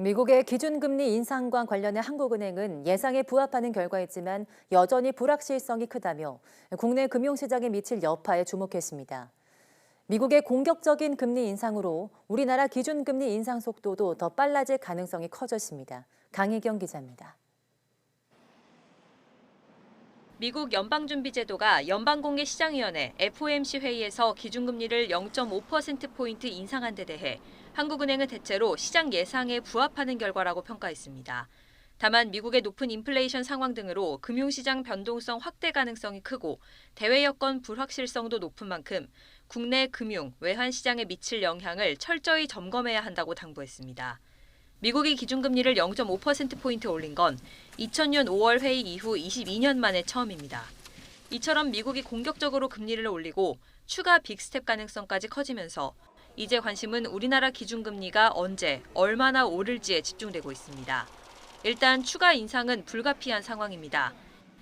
미국의 기준금리 인상과 관련해 한국은행은 예상에 부합하는 결과였지만 여전히 불확실성이 크다며 국내 금융시장에 미칠 여파에 주목했습니다. 미국의 공격적인 금리 인상으로 우리나라 기준금리 인상 속도도 더 빨라질 가능성이 커졌습니다. 강희경 기자입니다. 미국 연방준비제도가 연방공개시장위원회 FOMC 회의에서 기준금리를 0.5%포인트 인상한 데 대해 한국은행은 대체로 시장 예상에 부합하는 결과라고 평가했습니다. 다만 미국의 높은 인플레이션 상황 등으로 금융시장 변동성 확대 가능성이 크고 대외 여건 불확실성도 높은 만큼 국내 금융, 외환 시장에 미칠 영향을 철저히 점검해야 한다고 당부했습니다. 미국이 기준금리를 0.5%포인트 올린 건 2000년 5월 회의 이후 22년 만에 처음입니다. 이처럼 미국이 공격적으로 금리를 올리고 추가 빅스텝 가능성까지 커지면서 이제 관심은 우리나라 기준금리가 언제, 얼마나 오를지에 집중되고 있습니다. 일단 추가 인상은 불가피한 상황입니다.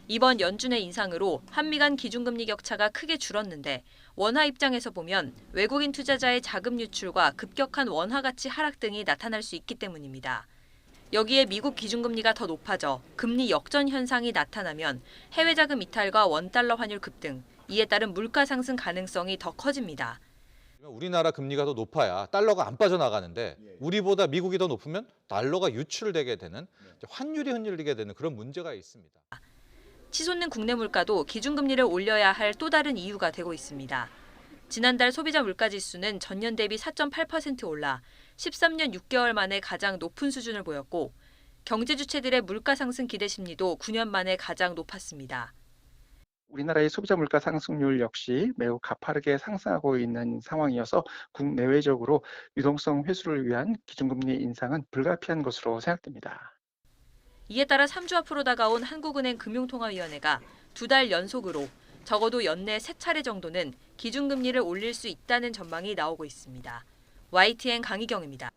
이번 연준의 인상으로 한미 간 기준금리 격차가 크게 줄었는데 원화 입장에서 보면 외국인 투자자의 자금 유출과 급격한 원화 가치 하락 등이 나타날 수 있기 때문입니다. 여기에 미국 기준금리가 더 높아져 금리 역전 현상이 나타나면 해외 자금 이탈과 원달러 환율 급등, 이에 따른 물가 상승 가능성이 더 커집니다. 우리나라 금리가 더 높아야 달러가 안 빠져나가는데 우리보다 미국이 더 높으면 달러가 유출되게 되는 환율이 흔들리게 되는 그런 문제가 있습니다. 치솟는 국내 물가도 기준금리를 올려야 할 또 다른 이유가 되고 있습니다. 지난달 소비자 물가지수는 전년 대비 4.8% 올라 13년 6개월 만에 가장 높은 수준을 보였고 경제 주체들의 물가 상승 기대 심리도 9년 만에 가장 높았습니다. 우리나라의 소비자 물가 상승률 역시 매우 가파르게 상승하고 있는 상황이어서 국내외적으로 유동성 회수를 위한 기준금리 인상은 불가피한 것으로 생각됩니다. 이에 따라 3주 앞으로 다가온 한국은행 금융통화위원회가 두 달 연속으로 적어도 연내 세 차례 정도는 기준금리를 올릴 수 있다는 전망이 나오고 있습니다. YTN 강희경입니다.